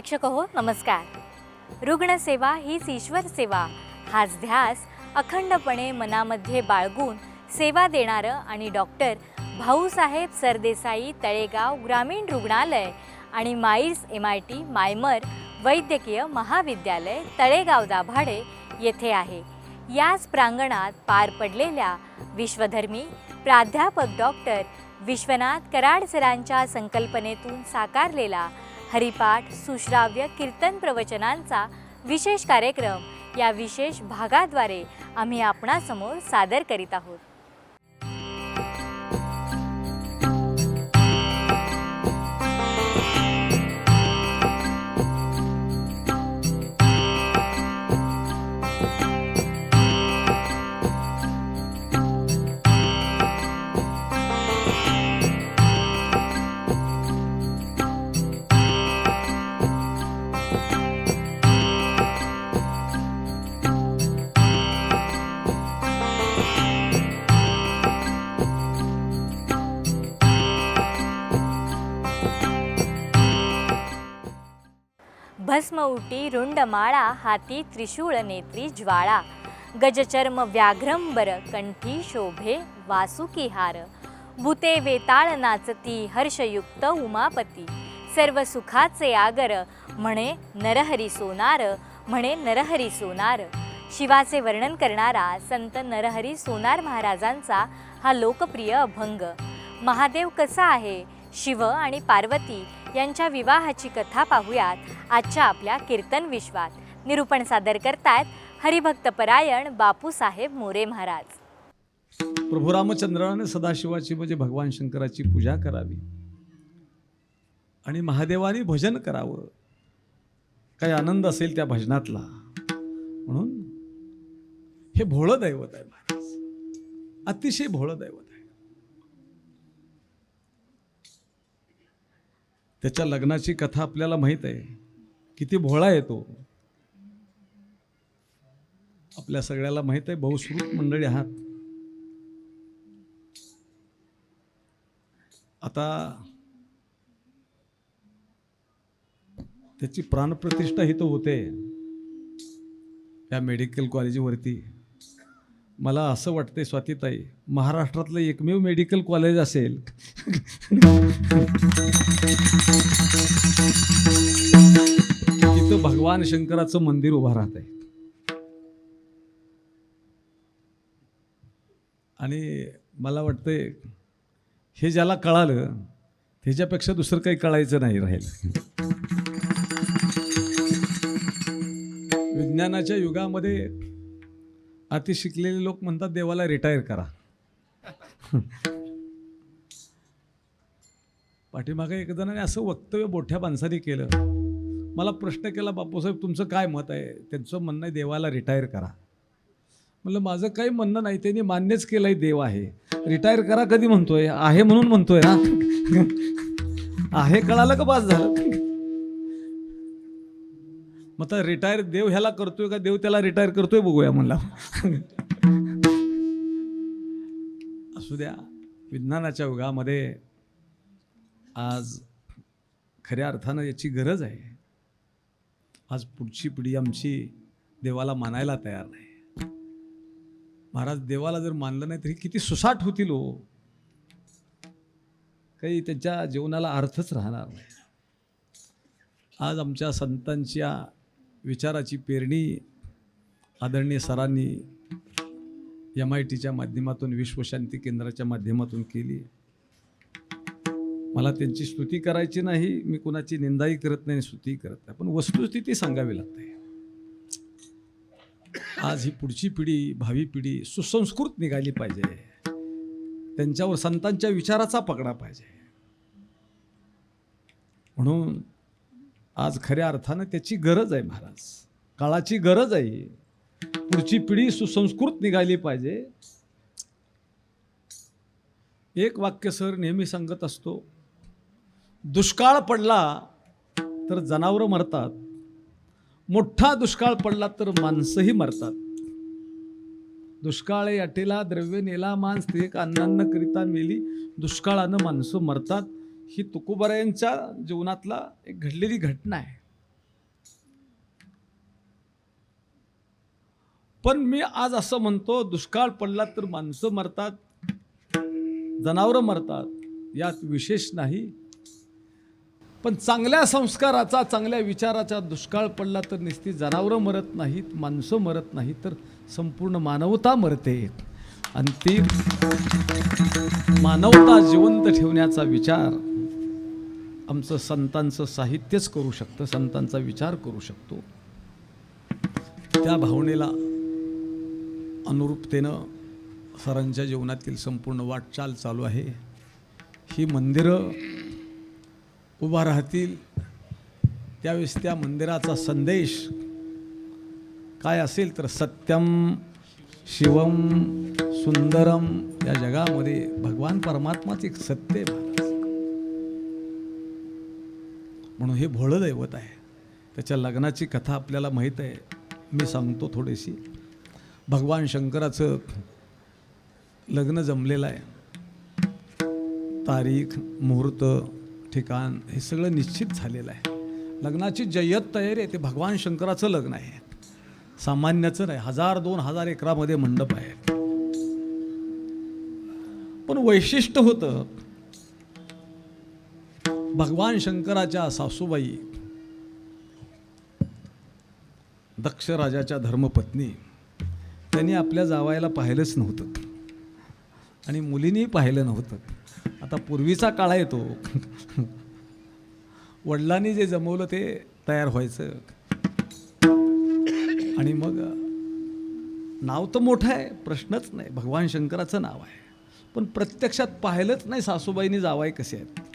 प्रेक्षक हो नमस्कार. रुग्णसेवा हीच ईश्वर सेवा. हाच ध्यास अखंडपणे मनामध्ये बाळगून सेवा देणारं आणि डॉक्टर भाऊसाहेब सरदेसाई तळेगाव ग्रामीण रुग्णालय आणि MAEER's M I T MIMER वैद्यकीय महाविद्यालय तळेगाव दाभाडे येथे आहे. याच प्रांगणात पार पडलेल्या विश्वधर्मी प्राध्यापक डॉक्टर विश्वनाथ कराड सरांच्या संकल्पनेतून साकारलेला हरिपाठ सुश्राव्य कीर्तन प्रवचनांचा विशेष कार्यक्रम या विशेष भागाद्वारे आम्ही आपणासमोर सादर करीत आहोत. भस्म उटी रुंडमाळा हाती त्रिशूळ नेत्री ज्वाळा. गजचर्म व्याघ्रंबर कंठी शोभे वासुकी हार. भूते वेताळ नाचती हर्षयुक्त उमापती. सर्व सुखाचे आगर म्हणे नरहरी सोनार म्हणे नरहरी सोनार. शिवाचे वर्णन करणारा संत नरहरी सोनार महाराजांचा हा लोकप्रिय अभंग. महादेव कसा आहे? शिव आणि पार्वती यांच्या विवाहाची कथा पाहूयात. आजच्या आपल्या कीर्तन विश्वात. निरूपण सादर करतायत हरिभक्तपरायण बापूसाहेब मोरे महाराज. प्रभू रामचंद्राने सदाशिवाची म्हणजे भगवान शंकराची पूजा करावी. आणि महादेवाने भजन करावं. काही आनंद असेल त्या भजनातला. म्हणून हे भोळं दैवत आहे महाराज. अतिशय भोळं दैवत त्याच्या लग्नाची कथा आपल्याला माहीत आहे. किती भोळा आहे तो आपल्या सगळ्याला माहीत आहे बहुश्रुत मंडळी आहात. आता त्याची प्राणप्रतिष्ठा ही तो होते. या मेडिकल कॉलेजवरती. मला असं वाटतंय स्वातीताई महाराष्ट्रातलं एकमेव मेडिकल कॉलेज असेल. तिथं भगवान शंकराचं मंदिर उभं राहत आहे आणि मला वाटतंय हे ज्याला कळालं त्याच्यापेक्षा दुसरं काही कळायचं नाही राहील. विज्ञानाच्या युगामध्ये अति शिकलेले लोक म्हणतात देवाला रिटायर करा. पाठीमागे एक जणाने असं वक्तव्य मोठ्या माणसाने केलं. मला प्रश्न केला बापूसाहेब तुमचं काय मत आहे? त्यांचं म्हणणं आहे देवाला रिटायर करा. म्हणलं माझं काही म्हणणं नाही त्यांनी मान्यच केलं आहे देव आहे. रिटायर करा कधी म्हणतोय? आहे म्हणून म्हणतोय ना आहे कळालं का बाज झालं? मग आता रिटायर देव ह्याला करतोय का? देव त्याला रिटायर करतोय बघूया म्हणला. असू द्या. विज्ञानाच्या युगामध्ये आज खऱ्या अर्थानं याची गरज आहे. आज पुढची पिढी आमची देवाला मानायला तयार नाही. महाराज देवाला जर मानलं नाही तरी किती सुसाट होतील हो. काही त्यांच्या जीवनाला अर्थच राहणार नाही. आज आमच्या संतांच्या विचाराची पेरणी आदरणीय सरांनी एम आय टीच्या माध्यमातून विश्वशांती केंद्राच्या माध्यमातून केली. मला त्यांची स्तुती करायची नाही मी कुणाची निंदाही करत नाही स्तुती करत नाही. पण वस्तुस्थिती सांगावी लागते. आज ही पुढची पिढी भावी पिढी सुसंस्कृत निघाली पाहिजे. त्यांच्यावर संतांच्या विचाराचा पकडा पाहिजे. म्हणून आज खऱ्या अर्थानं त्याची गरज आहे महाराज. काळाची गरज आहे. पुढची पिढी सुसंस्कृत निघाली पाहिजे. एक वाक्य सर नेहमी सांगत असतो दुष्काळ पडला तर जनावरं मरतात. मोठा दुष्काळ पडला तर माणसंही मरतात. दुष्काळ याटेला द्रव्य नेला मांस ते एक अन्नान्न करिता मेली दुष्काळानं माणसं मरतात. ही तुकोबरायांच्या जीवनातला एक घडलेली घटना आहे. पण मी आज असं म्हणतो दुष्काळ पडला तर माणसं मरतात जनावरं मरतात यात विशेष नाही. पण चांगल्या संस्काराचा चांगल्या विचाराचा दुष्काळ पडला तर निस्ती जनावरं मरत नाहीत माणसं मरत नाही तर संपूर्ण मानवता मरते. आणि ती मानवता जिवंत ठेवण्याचा विचार. आमचं संतांचं साहित्यच करू शकतं संतांचा विचार करू शकतो. त्या भावनेला अनुरूपतेनं सरांच्या जीवनातील संपूर्ण वाटचाल चालू आहे. ही मंदिरं उभा राहतील. त्यावेळेस त्या मंदिराचा संदेश काय असेल तर सत्यम शिवम सुंदरम या जगामध्ये भगवान परमात्माच एक सत्य आहे. म्हणून हे भोळं दैवत आहे. त्याच्या लग्नाची कथा आपल्याला माहीत आहे. मी सांगतो थोडीशी. भगवान शंकराचं लग्न जमलेलं आहे. तारीख मुहूर्त ठिकाण हे सगळं निश्चित झालेलं आहे. लग्नाची जय्यत तयारी आहे. ते भगवान शंकराचं लग्न आहे. सामान्याचं नाही. हजार दोन हजार एकरामध्ये मंडप आहे. पण वैशिष्ट्य होतं भगवान शंकराच्या सासूबाई दक्ष राजाच्या धर्मपत्नी त्यांनी आपल्या जावायला पाहिलंच नव्हतं. आणि मुलींनी पाहिलं नव्हतं. आता पूर्वीचा काळ येतो. वडिलांनी जे जमवलं ते तयार व्हायचं. आणि मग नाव तर मोठं आहे प्रश्नच नाही. भगवान शंकराचं नाव आहे. पण प्रत्यक्षात पाहिलंच नाही सासूबाईंनी जावाय कसे आहेत.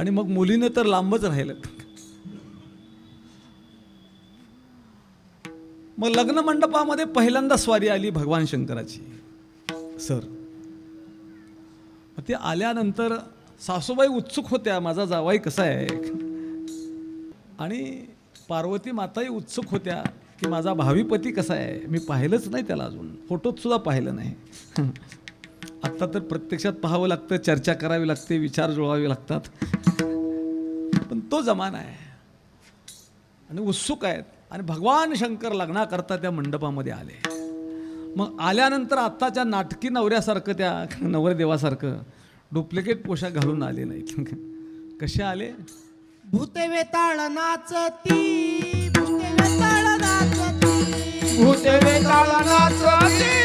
आणि मग मुलीनं तर लांबच राहिलं. मग लग्न मंडपामध्ये पहिल्यांदा स्वारी आली भगवान शंकराची. सर मग ते आल्यानंतर सासूबाई उत्सुक होत्या माझा जावाई कसा आहे? आणि पार्वती माताही उत्सुक होत्या की माझा भावी पती कसा आहे? मी पाहिलंच नाही त्याला अजून. फोटोत सुद्धा पाहिलं नाही. आत्ता तर प्रत्यक्षात पाहावं लागतं चर्चा करावी लागते विचार जुळवावे लागतात. पण तो जमाना आहे. आणि उत्सुक आहेत. आणि भगवान शंकर लग्नाकरता त्या मंडपामध्ये आले. मग आल्यानंतर आत्ताच्या नाटकी नवऱ्यासारखं त्या नवरदेवासारखं डुप्लिकेट पोशाख घालून आले नाहीत कसे आले? भूते वेताळ नाचती भूते वेताळ नाचती. भूते वेताळ नाचती.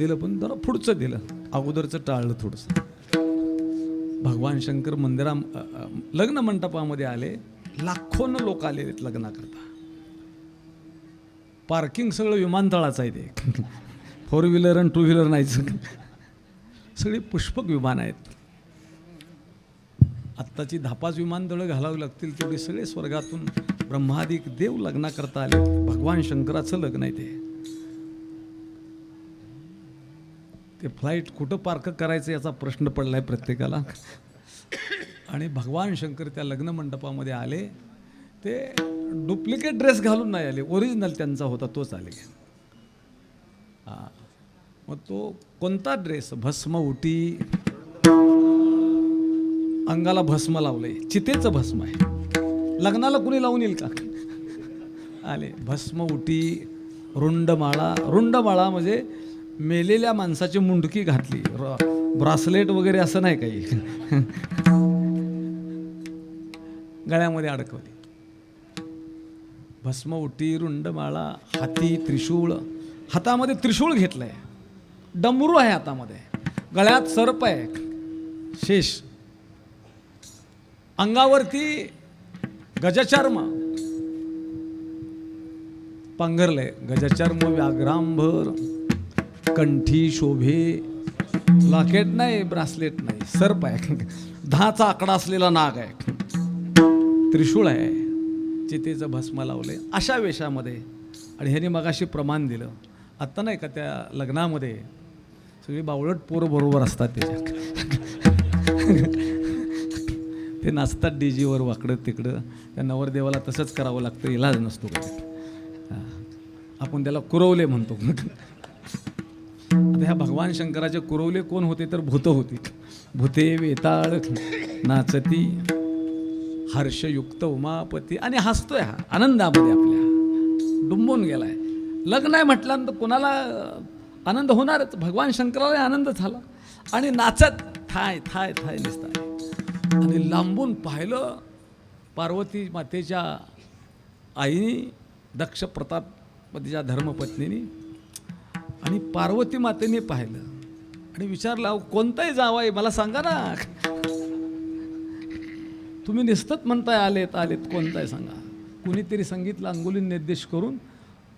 दिलं पण जरा पुढचं दिलं. अगोदरचं टाळलं थोडंसं. भगवान शंकर मंदिरा लग्न मंडपामध्ये आले लाखोनं लोक आले आहेत लग्नाकरता. पार्किंग सगळं विमानतळाचं आहे ते. फोर व्हीलर आणि टू व्हीलर नाही सगळी पुष्पक विमान आहेत. आत्ताची धापाच विमानतळं घालावी लागतील तेवढे सगळे स्वर्गातून ब्रह्मादिक देव लग्नाकरता आले. भगवान शंकराचं लग्न आहे ते. ते फ्लाईट कुठं पार्क करायचं याचा प्रश्न पडला आहे प्रत्येकाला. आणि भगवान शंकर त्या लग्न मंडपामध्ये आले. ते डुप्लिकेट ड्रेस घालून नाही आले. ओरिजिनल त्यांचा होता तोच आले. हां. मग तो कोणता ड्रेस भस्म उटी. अंगाला भस्म लावलंय. चितेचं भस्म आहे. लग्नाला कुणी लावून येईल का? आले. भस्म उटी रुंडमाळा. रुंडमाळा म्हणजे मेलेल्या माणसाची मुंडकी घातली. ब्रासलेट वगैरे असं नाही काही. गळ्यामध्ये अडकवली. भस्म उटी रुंडमाळा हाती त्रिशूळ. हातामध्ये त्रिशूळ घेतलंय. डमरू आहे हातामध्ये. गळ्यात सर्प आहे. शेष. अंगावरती गजचर्म. पांघरलंय. गजचर्म व्याघ्रांभर. कंठी शोभे. लॉकेट नाही ब्रासलेट नाही सर्प आहे. दहाचा आकडा असलेला नाग आहे. त्रिशूळ आहे. चितेचं भस्म लावले. अशा वेशामध्ये. आणि ह्याने मगाशी प्रमाण दिलं. आत्ता नाही का त्या लग्नामध्ये? सगळी बावळट पोर बरोबर असतात त्याच्या ते नाचतात डी जीवर वाकडं तिकडं. त्या नवरदेवाला तसंच करावं लागतं. इलाज नसतो. आपण त्याला कुरवले म्हणतो. ह्या भगवान शंकराचे कुरवले कोण होते तर भूत होती. भूते वेताळ नाचती हर्षयुक्त उमापती. आणि हसतोय हा आनंदामध्ये आपल्या. डुंबून गेलाय. लग्न आहे म्हटल्यानंतर कोणाला आनंद होणारच. भगवान शंकराला आनंद झाला. आणि नाचत थाय थाय थाय दिसताय. आणि लांबून पाहिलं पार्वती मातेच्या आईनी दक्ष प्रताप तिच्या धर्मपत्नीनी आणि पार्वती मातेने पाहिलं. आणि विचारलं "अहो, कोणताही जावाई मला सांगा ना. तुम्ही निस्तत म्हणताय आलेत आलेत कोणताय सांगा. कुणीतरी सांगितलं अंगुली निर्देश करून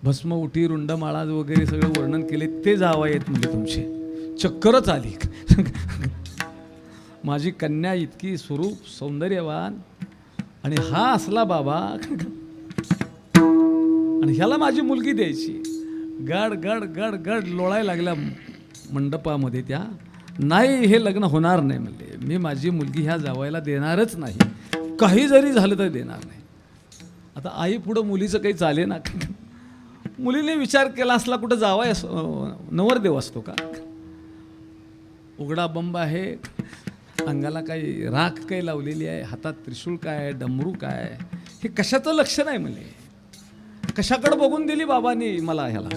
भस्म उठी रुंडमाळा वगैरे सगळं वर्णन केले. ते जावा आहेत म्हणजे तुमचे. चक्करच आली. माझी कन्या इतकी स्वरूप सौंदर्यवान आणि हा असला बाबा. आणि ह्याला माझी मुलगी द्यायची. गड गड गड गड लोळायला लागल्या मंडपामध्ये त्या. नाही हे लग्न होणार नाही म्हणले. मी माझी मुलगी ह्या जावायला देणारच नाही. काही जरी झालं तर देणार नाही. आता आई पुढं मुलीचं काही चाले ना? मुलीने विचार केला असला कुठं जावाय अस नवरदेव असतो का? उघडा बंब आहे. अंगाला काही राख काही लावलेली आहे. हातात त्रिशूळ काय डमरू काय हे कशाचं लक्ष नाही म्हणले? कशाकडं बघून दिली बाबांनी मला ह्याला?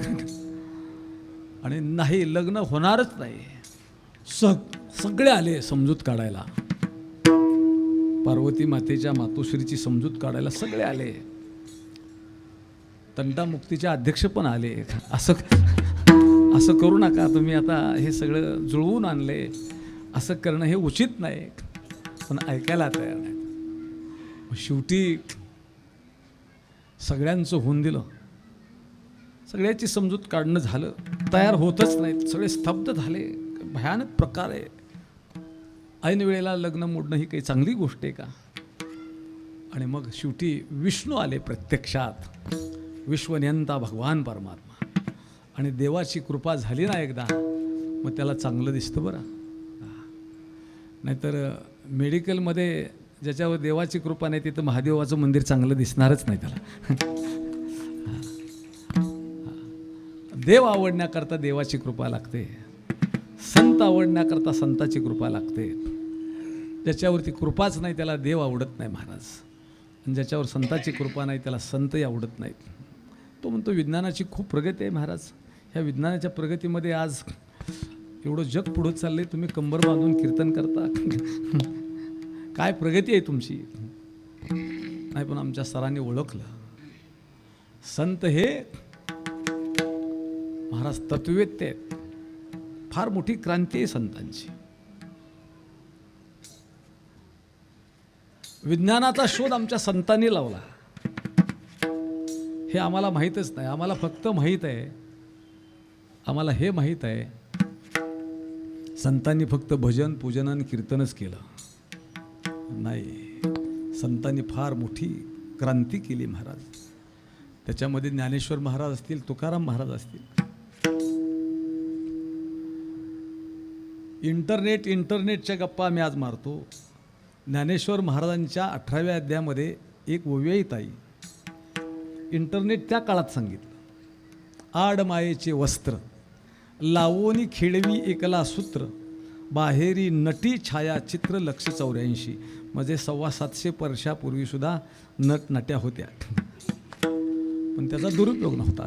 आणि नाही लग्न होणारच नाही. सग सगळे आले समजूत काढायला. पार्वती मातेच्या मातोश्रीची समजूत काढायला सगळे आले. तंटामुक्तीचे अध्यक्ष पण आले. असं असं करू नका तुम्ही आता हे सगळं जुळवून आणले. असं करणं हे उचित नाही. पण ऐकायला तयार नाही शेवटी सगळ्यांचं होऊन दिलं. सगळ्याची समजूत काढणं झालं. तयार होतच नाहीत. सगळे स्तब्ध झाले. भयानक प्रकार आहे. ऐन वेळेला लग्न मोडणं ही काही चांगली गोष्ट आहे का? आणि मग शेवटी विष्णू आले प्रत्यक्षात. विश्वनियंता भगवान परमात्मा. आणि देवाची कृपा झाली ना एकदा. मग त्याला चांगलं दिसतं बरं. नाहीतर मेडिकलमध्ये ज्याच्यावर देवाची कृपा नाही तिथं महादेवाचं मंदिर चांगलं दिसणारच नाही त्याला. देव आवडण्याकरता देवाची कृपा लागते. संत आवडण्याकरता संताची कृपा लागते. ज्याच्यावरती कृपाच नाही त्याला देव आवडत नाही महाराज. आणि ज्याच्यावर संताची कृपा नाही त्याला संतही आवडत नाहीत. तो म्हणतो विज्ञानाची खूप प्रगती आहे महाराज. ह्या विज्ञानाच्या प्रगतीमध्ये आज एवढं जग पुढं आहे तुम्ही कंबर बांधून कीर्तन करता. काय प्रगती आहे तुमची? नाही पण आमच्या सरांनी ओळखलं. संत हे महाराज तत्वेत्य आहेत. फार मोठी क्रांती आहे संतांची. विज्ञानाचा शोध आमच्या संतांनी लावला. हे आम्हाला माहीतच नाही. आम्हाला फक्त माहीत आहे. आम्हाला हे माहीत आहे संतांनी फक्त भजन पूजन आणि कीर्तनच केलं. नाही. संतांनी फार मोठी क्रांती केली महाराज. त्याच्यामध्ये ज्ञानेश्वर महाराज असतील तुकाराम महाराज असतील. इंटरनेट इंटरनेटच्या गप्पा मी आज मारतो. ज्ञानेश्वर महाराजांच्या अठराव्या अध्यायामध्ये एक ओव्यायित इंटरनेट त्या काळात सांगितलं. आडमायेचे वस्त्र लावोनी खेळवी एकला सूत्र बाहेरी नटी छायाचित्र लक्ष चौऱ्याऐंशी. म्हणजे सव्वा सातशे वर्षापूर्वीसुद्धा नटनट्या होत्या. पण त्याचा दुरुपयोग नव्हता.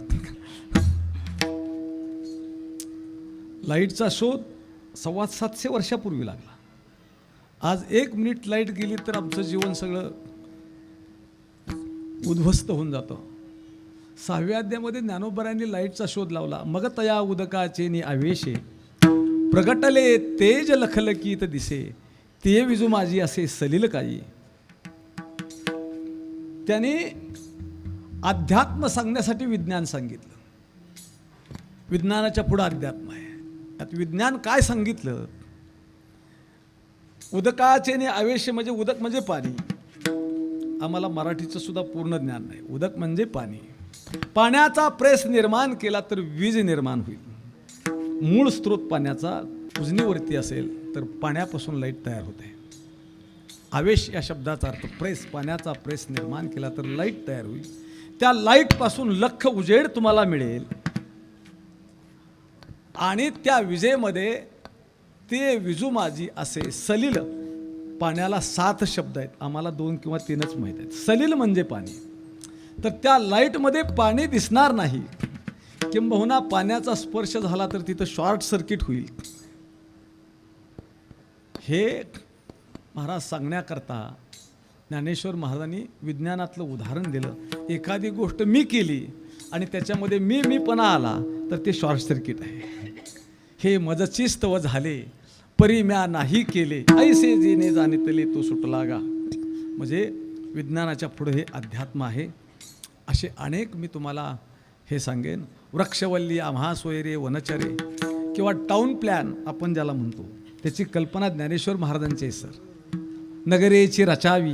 लाईटचा शोध सव्वा सातशे वर्षापूर्वी लागला. आज एक मिनिट लाइट गेली तर आमचं जीवन सगळं उद्ध्वस्त होऊन जातं. सहाव्या अध्यामध्ये ज्ञानोबरांनी लाईटचा शोध लावला. मग तया उदकाचे नि आवेशे प्रगटले तेज लखलकीत दिसे. ते विजू माझी असे सलील काही त्याने अध्यात्म सांगण्यासाठी विज्ञान सांगितलं. विज्ञानाच्या पुढं अध्यात्म आहे. त्यात विज्ञान काय सांगितलं? उदकाचे आणि आवेश म्हणजे उदक म्हणजे पाणी. आम्हाला मराठीचं सुद्धा पूर्ण ज्ञान नाही. उदक म्हणजे पाणी. पाण्याचा प्रेस निर्माण केला तर वीज निर्माण होईल. मूळ स्रोत पाण्याचा उजनीवरती असेल. तर पाण्यापासून लाइट तयार होते. आवेश या शब्दाचा अर्थ प्रेस पाण्याचा प्रेस निर्माण केला तर लाइट तयार होईल. त्या लाईटपासून लख उजेड तुम्हाला मिळेल. आणि त्या विजेमध्ये ते विजू माझी असे सलील पाण्याला सात शब्द आहेत. आम्हाला दोन किंवा तीनच माहीत आहेत. सलील म्हणजे पाणी. तर त्या लाईटमध्ये पाणी दिसणार नाही. किंबहुना पाण्याचा स्पर्श झाला तर तिथं शॉर्ट सर्किट होईल. हे महाराज सांगण्याकरता ज्ञानेश्वर महाराजांनी विज्ञानातलं उदाहरण दिलं. एखादी गोष्ट मी केली आणि त्याच्यामध्ये मी मीपणा आला तर ते शॉर्ट सर्किट आहे. हे मजचिस्तव झाले परी म्या नाही केले ऐसे जेने जाणीतले तो सुटला गा. म्हणजे विज्ञानाच्या पुढे हे अध्यात्म आहे. असे अनेक मी तुम्हाला हे सांगेन. वृक्षवल्ली आम्हा सोयरे वनचरे किंवा टाऊन प्लॅन आपण ज्याला म्हणतो. त्याची कल्पना ज्ञानेश्वर महाराजांची सर. नगरेची रचावी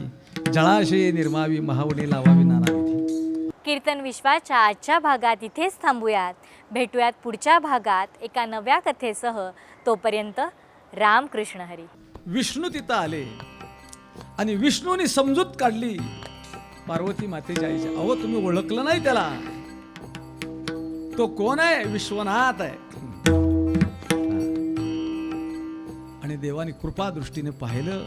जळाशये निर्मावी महावणे लावावी नानाविधी. कीर्तन विश्वाच्या आजच्या भागात इथेच थांबूयात. भेटूयात पुढच्या भागात एका नव्या कथेसह. तोपर्यंत रामकृष्ण हरी. विष्णू तिथं आले. आणि विष्णूने समजूत काढली. पार्वती मातेच्या आईच्या अहो तुम्ही ओळखलं नाही त्याला? तो कोण आहे? विश्वनाथ आहे. आणि देवाने कृपा दृष्टीने पाहिलं.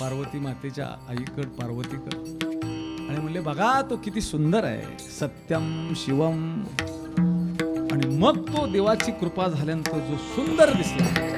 पार्वती मातेच्या आईकड पार्वतीकड आणि म्हणले बघा तो किती सुंदर आहे. सत्यम शिवम. आणि मग तो देवाची कृपा झाल्यानंतर जो सुंदर दिसला.